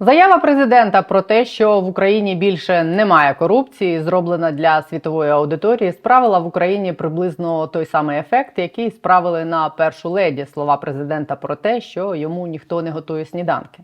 Заява президента про те, що в Україні більше немає корупції, зроблена для світової аудиторії, справила в Україні приблизно той самий ефект, який справили на першу леді слова президента про те, що йому ніхто не готує сніданки.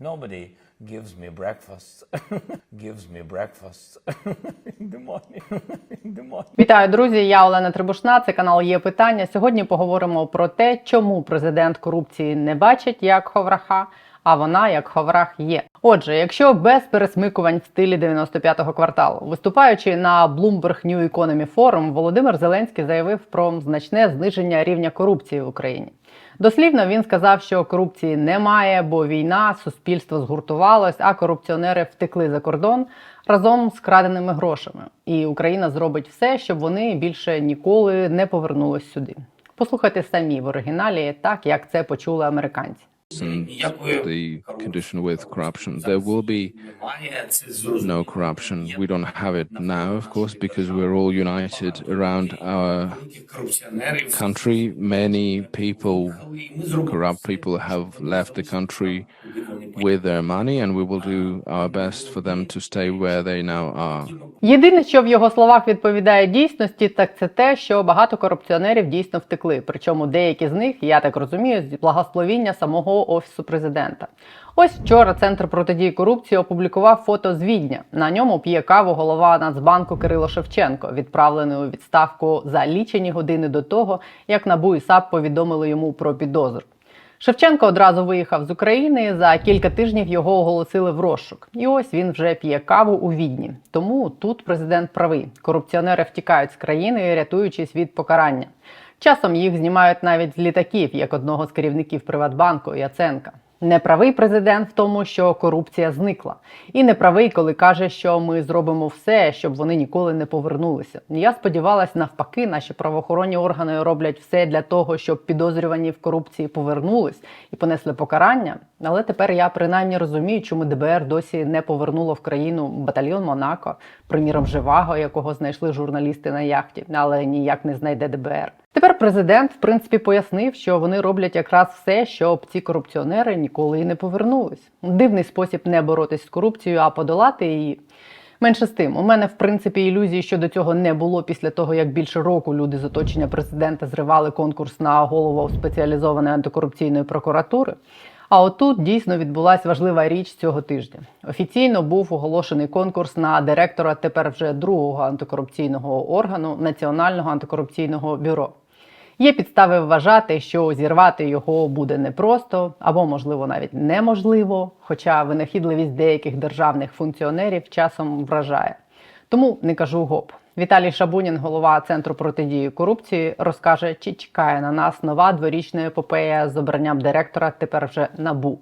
Nobody gives me breakfast. gives me breakfast in the morning. in the morning. Вітаю, друзі! Я Олена Трибушна. Це канал є питання. Сьогодні поговоримо про те, чому президент корупції не бачить як ховраха, а вона як ховрах є. Отже, якщо без пересмикувань в стилі 95-го кварталу, виступаючи на Bloomberg New Economy Forum, Володимир Зеленський заявив про значне зниження рівня корупції в Україні. Дослівно він сказав, що корупції немає, бо війна, суспільство згуртувалось, а корупціонери втекли за кордон разом з краденими грошами. І Україна зробить все, щоб вони більше ніколи не повернулись сюди. Послухайте самі в оригіналі, так як це почули американці. And the condition with corruption. There will be no corruption. We don't have it now, of course, because we're all united around our country. Many people, corrupt people, have left the country with their money, and we will do our best for them to stay where they now are. Єдине, що в його словах відповідає дійсності, так це те, що багато корупціонерів дійсно втекли. Причому деякі з них, я так розумію, з благословіння самого офісу президента. Ось вчора центр протидії корупції опублікував фото з Відня. На ньому п'є каву голова Нацбанку Кирило Шевченко, відправлений у відставку за лічені години до того, як НАБУ і САП повідомили йому про підозру. Шевченко одразу виїхав з України. За кілька тижнів його оголосили в розшук. І ось він вже п'є каву у відні. Тому тут президент правий. Корупціонери втікають з країни, рятуючись від покарання. Часом їх знімають навіть з літаків, як одного з керівників Приватбанку Яценка. Неправий президент в тому, що корупція зникла, і неправий, коли каже, що ми зробимо все, щоб вони ніколи не повернулися. Я сподівалась, навпаки, наші правоохоронні органи роблять все для того, щоб підозрювані в корупції повернулись і понесли покарання. Але тепер я принаймні розумію, чому ДБР досі не повернуло в країну батальйон Монако, приміром Живаго, якого знайшли журналісти на яхті, але ніяк не знайде ДБР. Тепер президент, в принципі, пояснив, що вони роблять якраз все, щоб ці корупціонери ніколи і не повернулись. Дивний спосіб не боротись з корупцією, а подолати її. Менше з тим, у мене в принципі ілюзії щодо цього не було після того, як більше року люди з оточення президента зривали конкурс на голову спеціалізованої антикорупційної прокуратури. А отут дійсно відбулася важлива річ цього тижня. Офіційно був оголошений конкурс на директора тепер вже другого антикорупційного органу Національного антикорупційного бюро. Є підстави вважати, що зірвати його буде непросто або, можливо, навіть неможливо, хоча винахідливість деяких державних функціонерів часом вражає. Тому не кажу гоп. Віталій Шабунін, голова центру протидії корупції, розкаже, чи чекає на нас нова дворічна епопея з обранням директора тепер вже набу.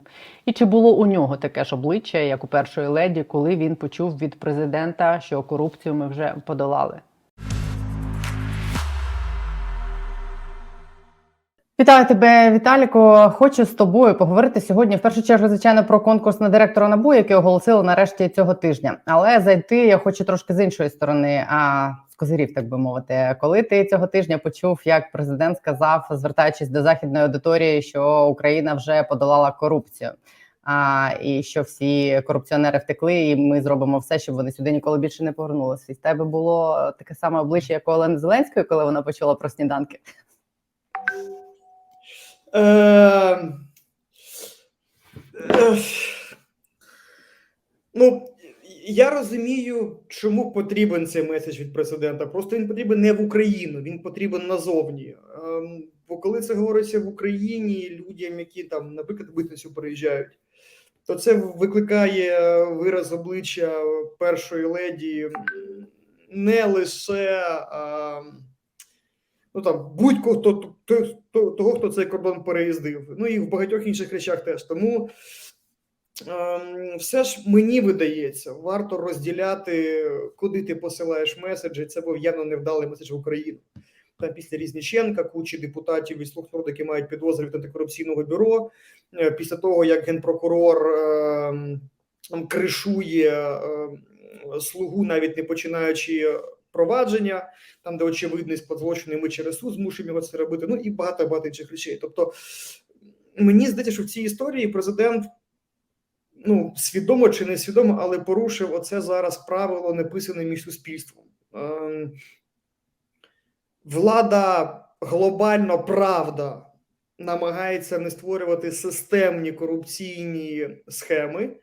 І чи було у нього таке ж обличчя, як у першої леді, коли він почув від президента, що корупцію ми вже подолали. Вітаю тебе, Віталіко. Хочу з тобою поговорити сьогодні. В першу чергу, звичайно, про конкурс на директора НАБУ, який оголосили нарешті цього тижня. Але зайти я хочу трошки з іншої сторони, а з козирів, так би мовити. Коли ти цього тижня почув, як президент сказав, звертаючись до західної аудиторії, що Україна вже подолала корупцію. А і що всі корупціонери втекли, і ми зробимо все, щоб вони сюди ніколи більше не повернулися. І в тебе було таке саме обличчя, як у Олени Зеленської, коли вона почула про сніданки. Е, е, Ну, я розумію, чому потрібен цей меседж від президента. Просто він потрібен не в Україну, він потрібен назовні. Ем, Бо коли це говориться в Україні людям, які там, наприклад, митницю переїжджають, то це викликає вираз обличчя першої леді не лише. ем, ну там будь-кого хто, хто, того, хто цей кордон переїздив. Ну і в багатьох інших речах теж. Тому ем, все ж мені видається, варто розділяти, куди ти посилаєш меседжі. Це був явно невдалий меседж в Україну. Там після Різніченка, кучі депутатів від слуг народу, які мають підозри від антикорупційного бюро. е, Після того, як генпрокурор там кришує ем, слугу, навіть не починаючи провадження, там, де очевидність подзлочину, і ми через суд змушуємо його це робити. Ну і багато багато інших речей. Тобто, мені здається, що в цій історії президент ну, свідомо чи не свідомо, але порушив оце зараз правило, написане між суспільством. Ем, влада глобально правда намагається не створювати системні корупційні схеми,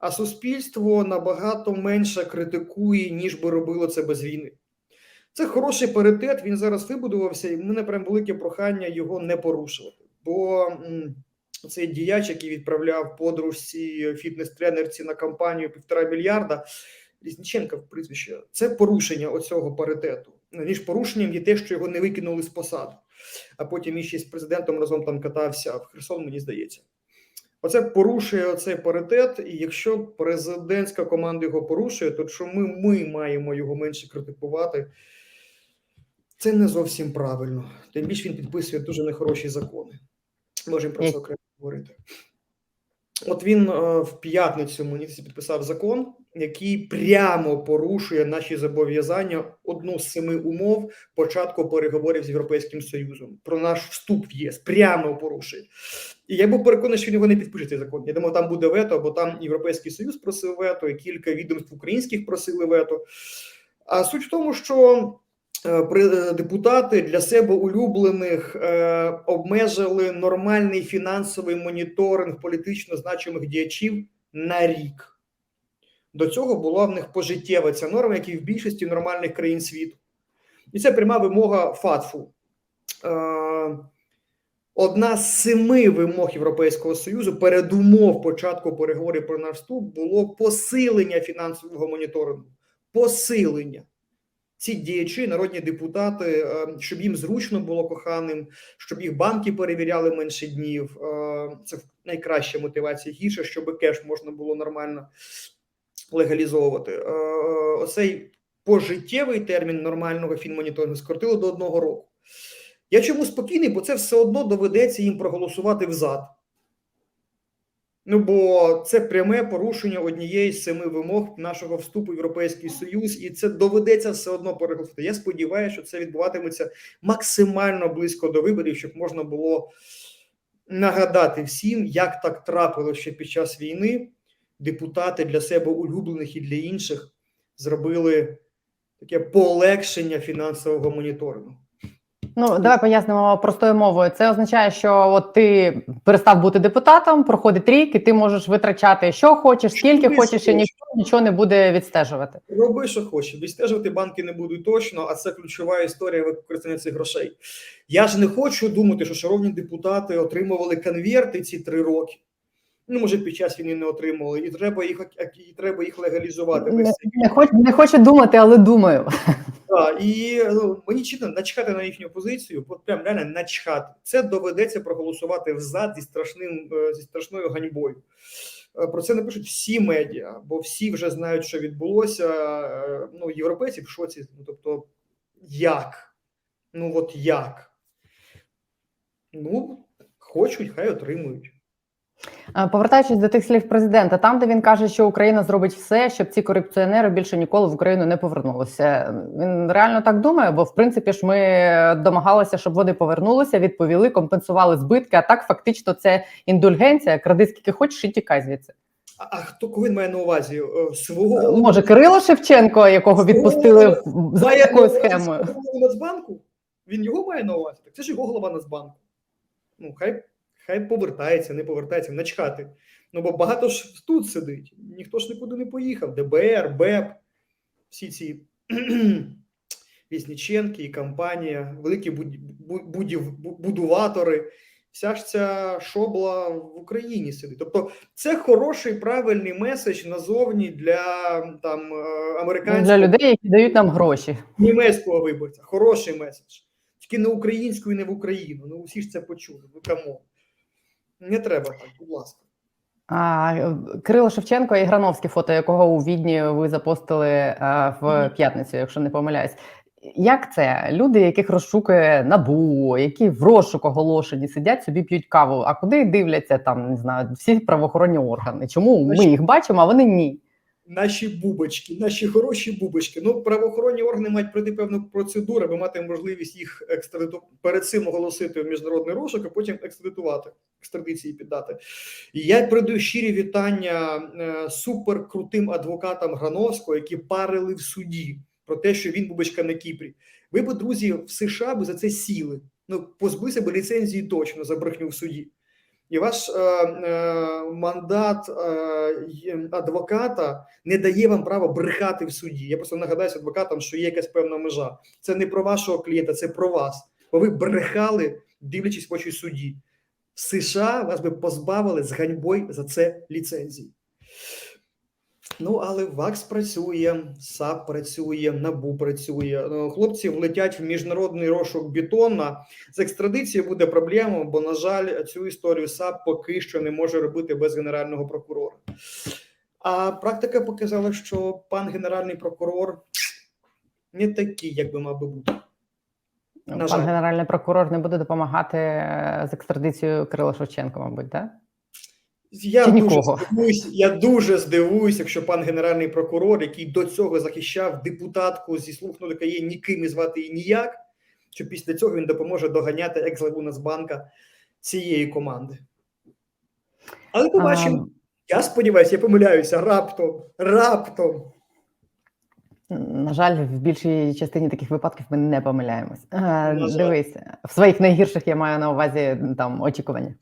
а суспільство набагато менше критикує, ніж би робило це без війни. Це хороший паритет. Він зараз вибудувався, і мене прям велике прохання його не порушувати. Бо цей діяч, який відправляв подружці фітнес-тренерці на кампанію півтора мільярда, Різніченка в прізвище, це порушення оцього паритету. Ніж порушенням є те, що його не викинули з посади, а потім іще з президентом разом там катався в Херсон, мені здається. Оце порушує оцей паритет, і якщо президентська команда його порушує, то чому ми, ми маємо його менше критикувати, це не зовсім правильно. Тим більше він підписує дуже нехороші закони. Можемо про це окремо говорити. От він е, в п'ятницю мені підписав закон, який прямо порушує наші зобов'язання одну з семи умов початку переговорів з Європейським Союзом про наш вступ в ЄС. Прямо порушує. І я був переконаний, що він його не підпише цей закон. Я думав, там буде вето, бо там Європейський Союз просив вето, і кілька відомств українських просили вето. А суть в тому, що депутати для себе улюблених е, обмежили нормальний фінансовий моніторинг політично значимих діячів на рік. До цього була в них пожиттєва ця норма, як і в більшості нормальних країн світу. І це пряма вимога ФАТФу. Е, Одна з семи вимог Європейського Союзу передумов початку переговорів про наш вступ було посилення фінансового моніторингу. Посилення. Ці діячі, народні депутати, е, щоб їм зручно було коханим, щоб їх банки перевіряли менше днів. е, Це найкраща мотивація. Гірше, щоб кеш можна було нормально легалізовувати. Е, Оцей пожиттєвий термін нормального фінмоніторингу скоротили до одного року. Я чому спокійний, бо це все одно доведеться їм проголосувати взад. Ну, бо це пряме порушення однієї з семи вимог нашого вступу в Європейський Союз, і це доведеться все одно переголосувати. Я сподіваюся, що це відбуватиметься максимально близько до виборів, щоб можна було нагадати всім, як так трапилося, що під час війни депутати для себе улюблених і для інших зробили таке полегшення фінансового моніторингу. Ну, давай пояснимо простою мовою. Це означає, що от ти перестав бути депутатом, проходить рік, і ти можеш витрачати, що хочеш, скільки Що хочеш, і ніхто нічого не буде відстежувати. Роби, що хочеш. Відстежувати банки не будуть точно, а це ключова історія використання цих грошей. Я ж не хочу думати, що шановні депутати отримували конверти ці три роки. Ну, може, під час війни не отримували, і треба їх і треба їх легалізувати. Не, не, хоч, не хочу думати, але думаю. Так, і ну, мені чітко начхати на їхню позицію, от прям реально начхати. Це доведеться проголосувати взад зі страшним е, зі страшною ганьбою. Е, Про це напишуть всі медіа, бо всі вже знають, що відбулося. Е, Ну, європейці в шоці. Ну, тобто, як? Ну, от як? Ну, хочуть, хай отримують. Е, Повертаючись до тих слів президента, там, де він каже, що Україна зробить все, щоб ці корупціонери більше ніколи в Україну не повернулися. Він реально так думає, бо в принципі ж ми домагалися, щоб вони повернулися, відповіли, компенсували збитки. А так фактично це індульгенція. Кради скільки хочеш і тікай звідси. А, а хто кого він має на увазі? Е, Свого Може, Кирило Шевченко, якого відпустили за увазі схемою. Нацбанку? Він його має на увазі. Так це ж його голова Нацбанку. Ну, хай, хай повертається, не повертається, начхати. Ну, бо багато ж тут сидить. Ніхто ж нікуди не поїхав. ДБР, БЕП, всі ці Вісніченки і компанія, великі будів, будуватори. Вся ж ця шобла в Україні сидить. Тобто, це хороший правильний меседж назовні для там е, американського Для людей, які дають нам гроші. німецького виборця. Хороший меседж. Тільки не українською, не в Україну. Ну всі ж це почули. Ну камо. Не треба так, будь ласка. А, е, Кирило Шевченко і Грановське фото, якого у Відні ви запостили а, в Мгм. п'ятницю, якщо не помиляюсь. Як це? Люди, яких розшукує набу, які в розшук оголошені, сидять собі п'ють каву. А куди дивляться там, не знаю, всі правоохоронні органи? Чому ми їх бачимо, а вони ні? Наші бубочки, наші хороші бубочки. Ну, правоохоронні органи мають пройти певну процедуру, аби мати можливість їх екстрадиту перед цим оголосити в міжнародний розшук, а потім екстрадитувати, екстрадиції піддати. І я передаю щирі вітання е, суперкрутим адвокатам Грановського, які парили в суді про те, що він бубочка на Кіпрі. Ви б, друзі, в США би за це сіли. Ну, позбулися б ліцензії точно за брехню в суді. І ваш е, е, мандат е, адвоката не дає вам права брехати в суді. Я просто нагадаю адвокатам, що є якась певна межа. Це не про вашого клієнта, це про вас. Бо ви брехали, дивлячись в очі судді. США вас би позбавили з ганьбою за це ліцензії. Ну, але ВАКС працює, САП працює, НАБУ працює. Ну, Хлопці влетять в міжнародний розшук бетонна. З екстрадицією буде проблема, бо, на жаль, цю історію САП поки що не може робити без генерального прокурора. А практика показала, що пан генеральний прокурор не такий, як би мав би бути. На Пан жаль. генеральний прокурор не буде допомагати е, з екстрадицією Кирила Шевченко, мабуть, так? Я Чи дуже здивуюсь, я дуже здивуюсь, якщо пан генеральний прокурор, який до цього захищав депутатку зі нулика є ніким і звати її ніяк, що після цього він допоможе доганяти екс-главу Нацбанка цієї команди. Але побачимо. Я сподіваюся, я помиляюся раптом, раптом. На жаль, в більшій частині таких випадків ми не помиляємось. Е. Дивись, в своїх найгірших я маю на увазі там очікування.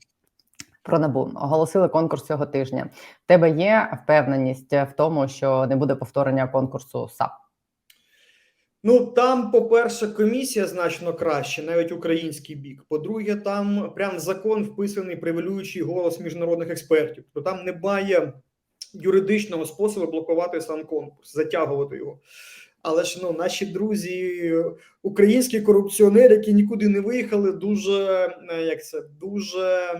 Про набу оголосили конкурс цього тижня. В тебе є впевненість в тому, що не буде повторення конкурсу САП? Ну там, по-перше, комісія значно краще, навіть український бік. По-друге, там прям закон вписаний привілюючий голос міжнародних експертів. То там немає юридичного способу блокувати сам конкурс, затягувати його. Але ж ну, наші друзі, українські корупціонери, які нікуди не виїхали, дуже е, як це дуже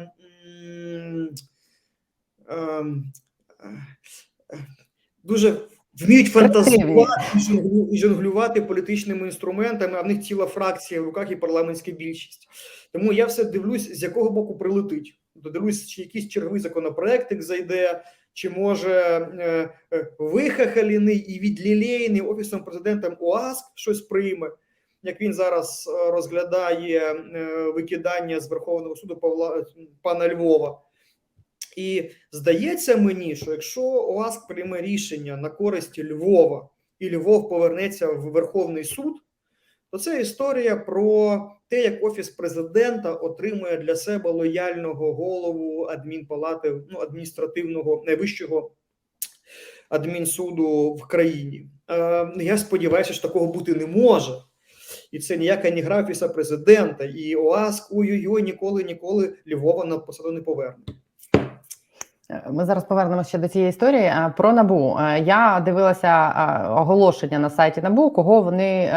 дуже вміють фантазувати і жонглювати політичними інструментами, а в них ціла фракція в руках і парламентська більшість. Тому я все дивлюсь, з якого боку прилетить. Дивлюсь, чи якийсь черговий законопроектик зайде, чи може е, е, і відлілейний офісом президента ОАСК щось прийме, як він зараз е, розглядає е, викидання з Верховного суду Павла пана Львова. І здається мені, що якщо ОАСК прийме рішення на користь Львова і Львов повернеться в Верховний суд, то це історія про те, як офіс президента отримує для себе лояльного голову адмінпалати, ну адміністративного найвищого адмінсуду в країні. Е, я сподіваюся, що такого бути не може. І це ніяка не графіса президента, і ОАСК ой-ой-ой, ніколи ніколи Львова на посаду не поверне. Ми зараз повернемося ще до цієї історії. Е, Про набу Е, я дивилася е, оголошення на сайті набу, кого вони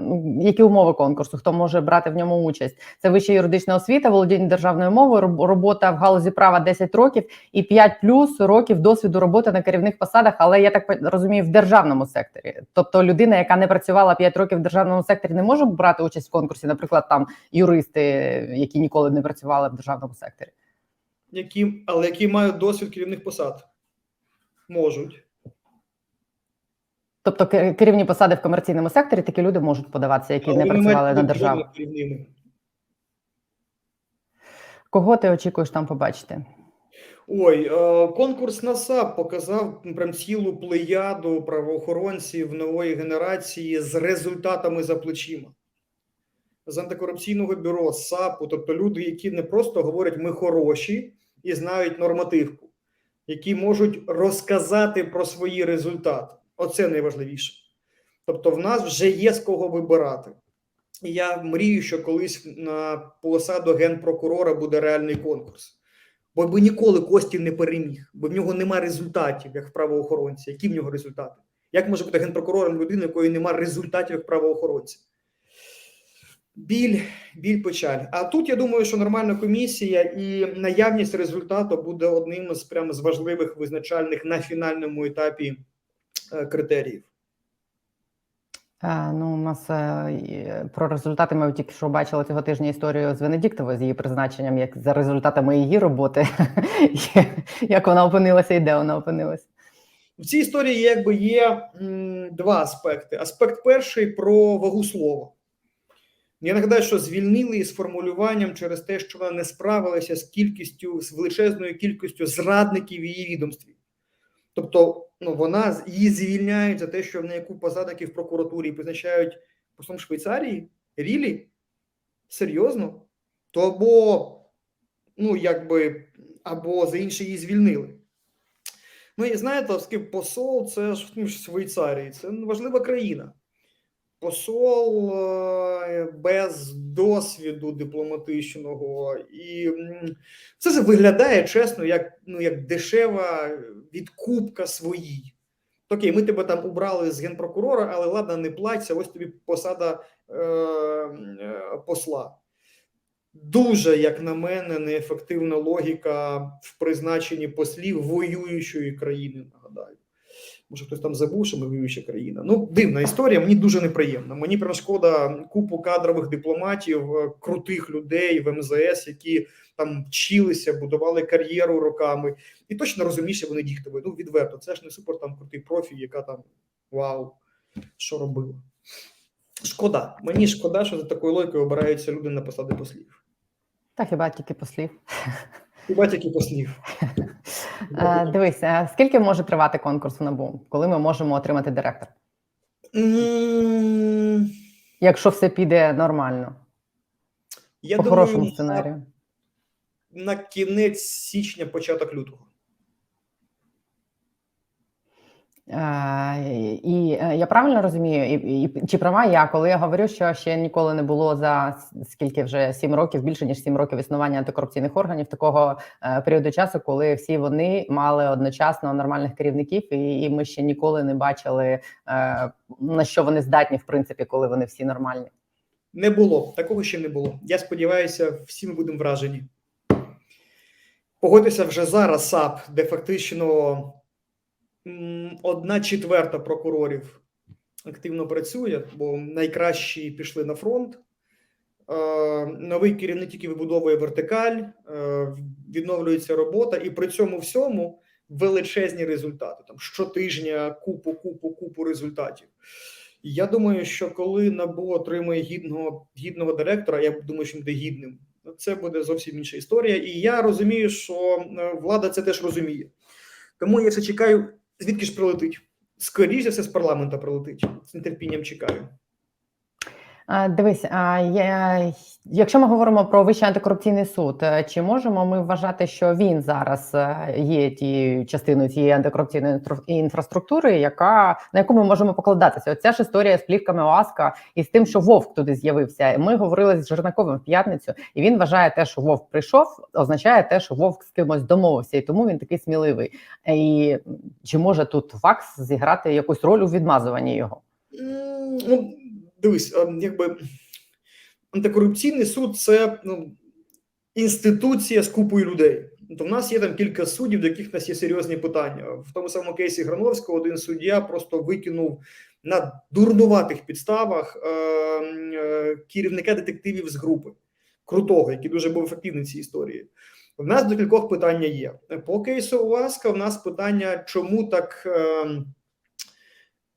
ну, які умови конкурсу, хто може брати в ньому участь. Це вища юридична освіта, володіння державною мовою, робота в галузі права 10 років і 5 плюс років досвіду роботи на керівних посадах. Але я так розумію, в державному секторі. Тобто людина, яка не працювала 5 років в державному секторі, не може брати участь в конкурсі, наприклад, там юристи, які ніколи не працювали в державному секторі. Які, але які мають досвід керівних посад. Можуть. Тобто керівні посади в комерційному секторі такі люди можуть подаватися, які але не працювали на державу. керівними. Кого ти очікуєш там побачити? Ой, е, конкурс на САП показав прям цілу плеяду правоохоронців нової генерації з результатами за плечима. З антикорупційного бюро, з САПу, тобто люди, які не просто говорять ми хороші і знають нормативку, які можуть розказати про свої результати. Оце найважливіше. Тобто, в нас вже є з кого вибирати. І я мрію, що колись на посаду генпрокурора буде реальний конкурс. Бо би ніколи Костін не переміг, бо в нього немає результатів як в правоохоронці. Які в нього результати? Як може бути генпрокурором людина, у якої немає результатів як правоохоронця? Біль, біль, печаль. А тут я думаю, що нормальна комісія і наявність результату буде одним з прямо з важливих визначальних на фінальному етапі е, критеріїв. Е, ну, у нас е, про результати ми тільки що бачили цього тижня історію з Венедіктовою з її призначенням, як за результатами її роботи, як вона опинилася і де вона опинилася. В цій історії якби є м, два аспекти. Аспект перший про вагу слова. Я нагадаю, що звільнили із формулюванням через те, що вона не справилася з кількістю, з величезною кількістю зрадників в її відомстві. Тобто, ну, вона її звільняють за те, що в неї купа зрадників в прокуратурі призначають послом Швейцарії? Рілі? Серйозно? То або, ну, якби, або за інше її звільнили. Ну, і знаєте, оскільки посол це ж ну, Швейцарії, це важлива країна. Посол е, без досвіду дипломатичного, і це ж виглядає чесно, як, ну, як дешева відкупка своїй. Окей, ми тебе там убрали з генпрокурора, але ладно, не платься, ось тобі посада е, е, посла. Дуже, як на мене, неефективна логіка в призначенні послів воюючої країни. Нагадаю, може хтось там забув, що ми воююча країна. Ну, дивна історія. Мені дуже неприємно. Мені прям шкода купу кадрових дипломатів, е, крутих людей в МЗС, які там вчилися, будували кар'єру роками, і точно розумієш, що вони діхтові. Ну відверто, це ж не супер там крутий профі, яка там вау, що робила. Шкода. Мені шкода, що за такою логікою обираються люди на посади послів. Та хіба тільки послів. Тільки послів. Е, Дивись, е, скільки може тривати конкурс в НАБУ, коли ми можемо отримати директора? М, Якщо все піде нормально, Я по думаю, хорошому на, на кінець січня, початок лютого. Е, І е, я правильно розумію, і, і чи права я, коли я говорю, що ще ніколи не було за скільки вже сім років, більше ніж сім років існування антикорупційних органів, такого е, періоду часу, коли всі вони мали одночасно нормальних керівників, і, і ми ще ніколи не бачили е, на що вони здатні, в принципі, коли вони всі нормальні. Не було. Такого ще не було. Я сподіваюся, всі ми будемо вражені. Погодьтеся вже зараз САП, де фактично одна четверта прокурорів активно працює, бо найкращі пішли на фронт. Е, Новий керівник тільки вибудовує вертикаль, е, відновлюється робота, і при цьому всьому величезні результати. Там щотижня купу, купу, купу результатів. Я думаю, що коли НАБУ отримає гідного гідного директора, я думаю, що він буде гідним. Це буде зовсім інша історія. І я розумію, що е, влада це теж розуміє. Тому я все чекаю, звідки ж прилетить. Скоріше все з парламента прилетить. З нетерпінням чекаю. Дивись, а я, якщо ми говоримо про Вищий антикорупційний суд, е, чи можемо ми вважати, що він зараз е, є тією частиною цієї антикорупційної інфраструктури, яка на яку ми можемо покладатися? Оця ж історія з плівками ОАСКа і з тим, що Вовк туди з'явився. Ми говорили з Жернаковим в п'ятницю, і він вважає те, що Вовк прийшов, означає те, що Вовк з кимось домовився, і тому він такий сміливий. І чи може тут ВАКС зіграти якусь роль у відмазуванні його? Ну, дивись, якби антикорупційний суд це ну, інституція з купою людей. То в нас є там кілька суддів, до яких в нас є серйозні питання. В тому самому кейсі Грановського один суддя просто викинув на дурнуватих підставах е, е, керівника детективів з групи крутого, який дуже був ефективний цій історії. В нас до кількох питання є. По кейсу Уаска в нас питання, чому так. Е,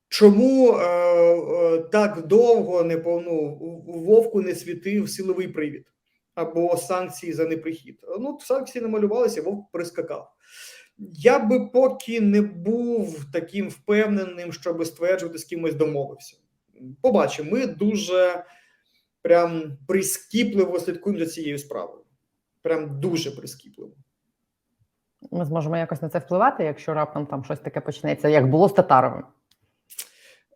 Чому е, е, так довго не по- ну, вовку не світив силовий привід або санкції за неприхід? Ну, санкції намалювалися, вовк прискакав. Я би поки не був таким впевненим, щоб стверджувати, з кимось домовився. Побачимо, ми дуже прям прискіпливо слідкуємо за цією справою. Прям дуже прискіпливо. Ми зможемо якось на це впливати, якщо раптом там щось таке почнеться, як було з Татаровим.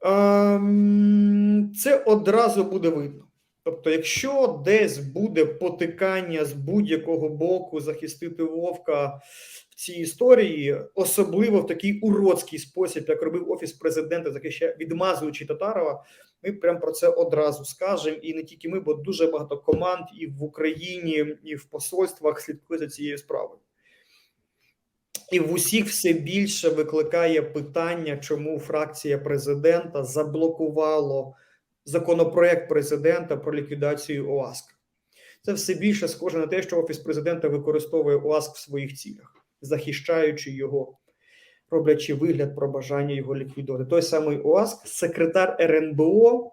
Ем, Це одразу буде видно. Тобто, якщо десь буде потикання з будь-якого боку захистити Вовка в цій історії, особливо в такий уродський спосіб, як робив офіс президента, захищає відмазуючи Татарова, ми прям про це одразу скажемо. І не тільки ми, бо дуже багато команд і в Україні, і в посольствах слідкує за цією справою. І в усіх все більше викликає питання, чому фракція президента заблокувало законопроект президента про ліквідацію ОАСК. Це все більше схоже на те, що офіс президента використовує ОАСК в своїх цілях, захищаючи його, роблячи вигляд про бажання його ліквідувати. Той самий ОАСК, секретар РНБО,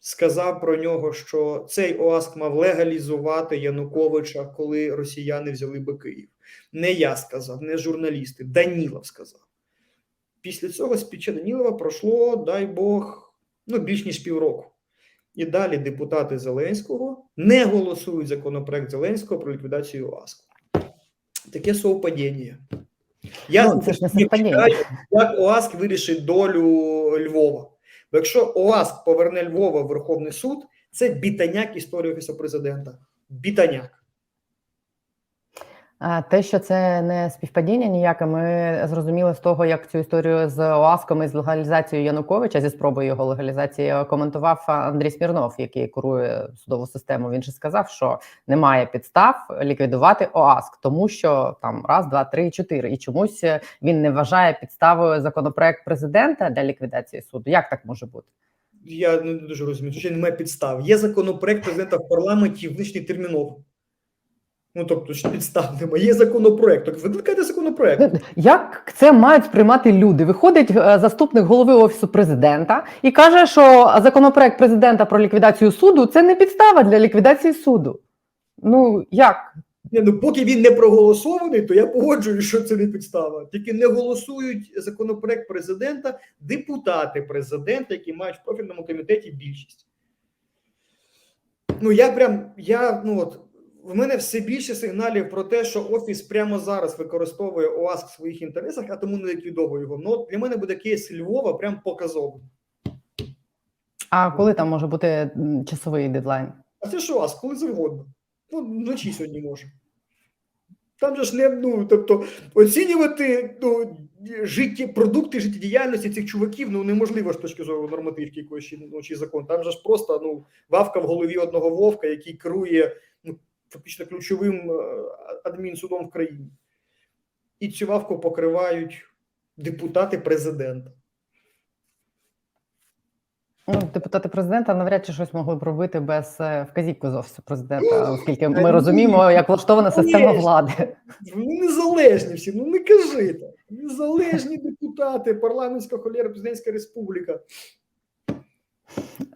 сказав про нього, що цей ОАСК мав легалізувати Януковича, коли росіяни взяли би Київ. Не я сказав, не журналісти, Данілов сказав. Після цього спіча Данілова пройшло, дай Бог, ну більш ніж півроку. І далі депутати Зеленського не голосують законопроект Зеленського про ліквідацію ОАСК. Таке совпадіння. Я Ну, це ж не не чекаю, як ОАСК вирішить долю Львова. Бо якщо ОАСК поверне Львова в Верховний суд, це бітаняк історії Офісу президента. Бітаняк. Те, що це не співпадіння ніяке, ми зрозуміли з того, як цю історію з ОАСКом і з легалізацією Януковича зі спробою його легалізації коментував Андрій Смірнов, який курує судову систему. Він же сказав, що немає підстав ліквідувати ОАСК, тому що там раз, два, три, чотири. І чомусь він не вважає підставою законопроект президента для ліквідації суду. Як так може бути? Я не дуже розумію, що немає підстав. Є законопроект президента в парламенті вничний терміново. Ну тобто, що підстав немає. Є законопроект. Так викликайте законопроект. Як це мають сприймати люди? Виходить е, заступник голови офісу президента і каже, що законопроект президента про ліквідацію суду це не підстава для ліквідації суду. Ну як? Ні, ну поки він не проголосований, то я погоджуюсь, що це не підстава. Тільки не голосують законопроект президента депутати президента, які мають в профільному комітеті більшість. Ну я прям я ну от в мене все більше сигналів про те, що офіс прямо зараз використовує ОАСК в своїх інтересах, а тому не ліквідовує його. Ну от для мене буде кейс Львова прям показовий. А коли там може бути часовий дедлайн? А це що, ас, коли завгодно. Ну, вночі сьогодні може. Там же ж не, ну, тобто, оцінювати ну, житті, продукти життєдіяльності цих чуваків ну, неможливо з точки зору нормативки якоїсь ну, чи закон. Там же ж просто ну, вавка в голові одного вовка, який керує фактично ключовим е, адмінсудом в країні. І цю вавку покривають депутати президента. Ну, депутати президента навряд чи щось могли б робити без е, вказівки з офісу президента, оскільки ми розуміємо, як влаштована система влади. Ну, незалежні всі, ну не кажи так. Незалежні депутати, парламентська холєра, президентська республіка.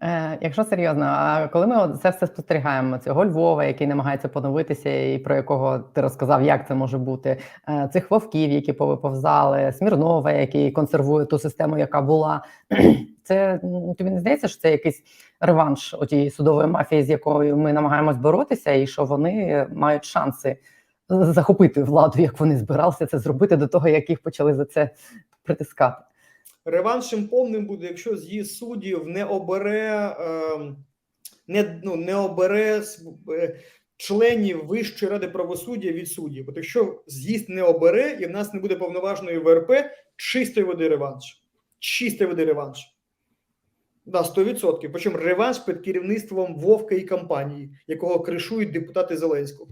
Е, якщо серйозно, а коли ми це все спостерігаємо, цього Львова, який намагається поновитися, і про якого ти розказав, як це може бути, е, цих вовків, які повиповзали, Смірнова, який консервує ту систему, яка була. Це тобі не здається, що це якийсь реванш отієї судової мафії, з якою ми намагаємось боротися, і що вони мають шанси захопити владу, як вони збиралися це зробити до того, як їх почали за це притискати. Реваншем повним буде, якщо з'їзд суддів не обере, е, не, ну, не обере е, членів Вищої ради правосуддя від суддів. От якщо з'їзд не обере і в нас не буде повноважної ВРП, чистої води реванш. Чистої води реванш. Да, 100%. Причому реванш під керівництвом Вовка і компанії, якого кришують депутати Зеленського.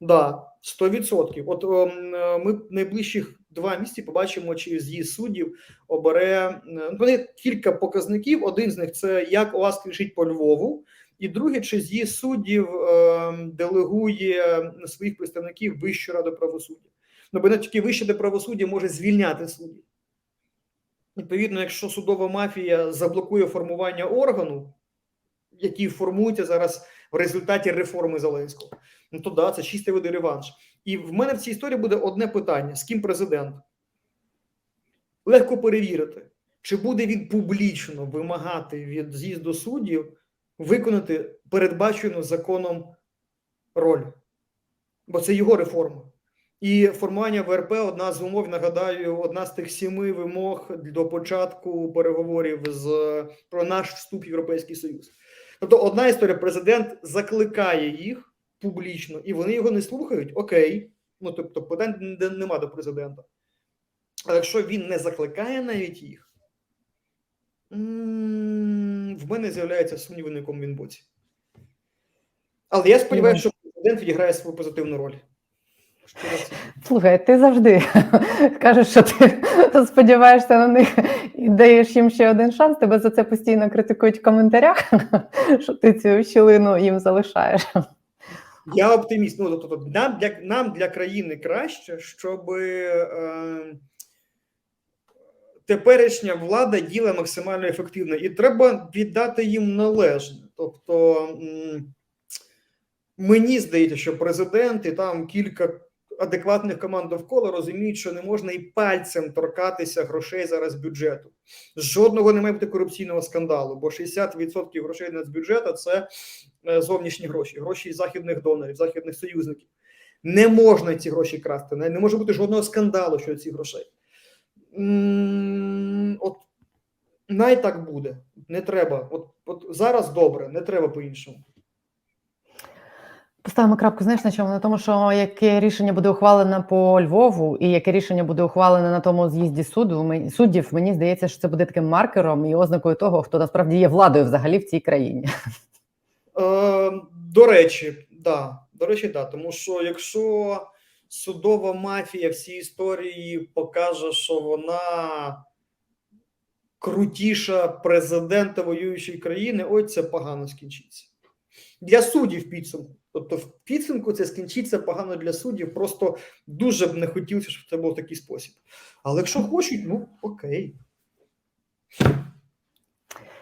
Да, 100%. От ем, е, ми найближчих два місяці побачимо, чи з'їзд суддів обере е, ну, вони кілька показників. Один з них це як ОАСК рішить по Львову, і друге, чи з'їзд суддів е, делегує своїх представників Вищу раду правосуддя. Ну, бо не тільки Вища рада правосуддя може звільняти суддів. Відповідно, якщо судова мафія заблокує формування органу, який формується зараз в результаті реформи Зеленського, ну то да, це чистий види реванш. І в мене в цій історії буде одне питання: з ким президент? Легко перевірити, чи буде він публічно вимагати від з'їзду суддів виконати передбачену законом роль, бо це його реформа. І формування ВРП одна з умов, нагадаю, одна з тих сіми вимог до початку переговорів з про наш вступ в Європейський Союз. Тобто, одна історія: президент закликає їх публічно, і вони його не слухають. Окей, ну тобто, питань нема до президента. Але якщо він не закликає навіть їх, в мене з'являється сумніви, на якому він боці. Але я сподіваюся, що президент відіграє свою позитивну роль. Слухай, ти завжди кажеш, що ти сподіваєшся на них і даєш їм ще один шанс. Тебе за це постійно критикують в коментарях, що ти цю щілину їм залишаєш. Я оптиміст. Ну, тобто, нам для, нам для країни краще, щоб е, теперішня влада діла максимально ефективно, і треба віддати їм належне. Тобто, мені здається, що президент і там кілька адекватних команд довкола розуміють, що не можна і пальцем торкатися грошей зараз бюджету. Жодного не має бути корупційного скандалу, бо 60% грошей нацбюджету – це е, зовнішні гроші, гроші західних донорів, західних союзників. Не можна ці гроші красти, не може бути жодного скандалу щодо цих грошей. От най так буде. Не треба. От, от зараз добре, не треба по-іншому. Поставимо крапку, знаєш на чому? На тому, що яке рішення буде ухвалене по Львову, і яке рішення буде ухвалене на тому з'їзді суду мені- суддів, мені здається, що це буде таким маркером і ознакою того, хто насправді є владою взагалі в цій країні. Е, до речі, да. До речі, да. Тому що якщо судова мафія всій історії покаже, що вона крутіша президента воюючої країни, ой, це погано скінчиться. Для суддів підсумку. Тобто, в підсумку це скінчиться погано для суддів. Просто дуже б не хотілося, щоб це був такий спосіб. Але якщо хочуть, ну окей.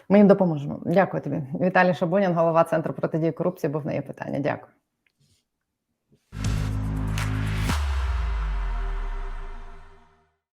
Ми їм допоможемо. Дякую тобі. Віталій Шабунін, голова центру протидії корупції, був на є питання. Дякую.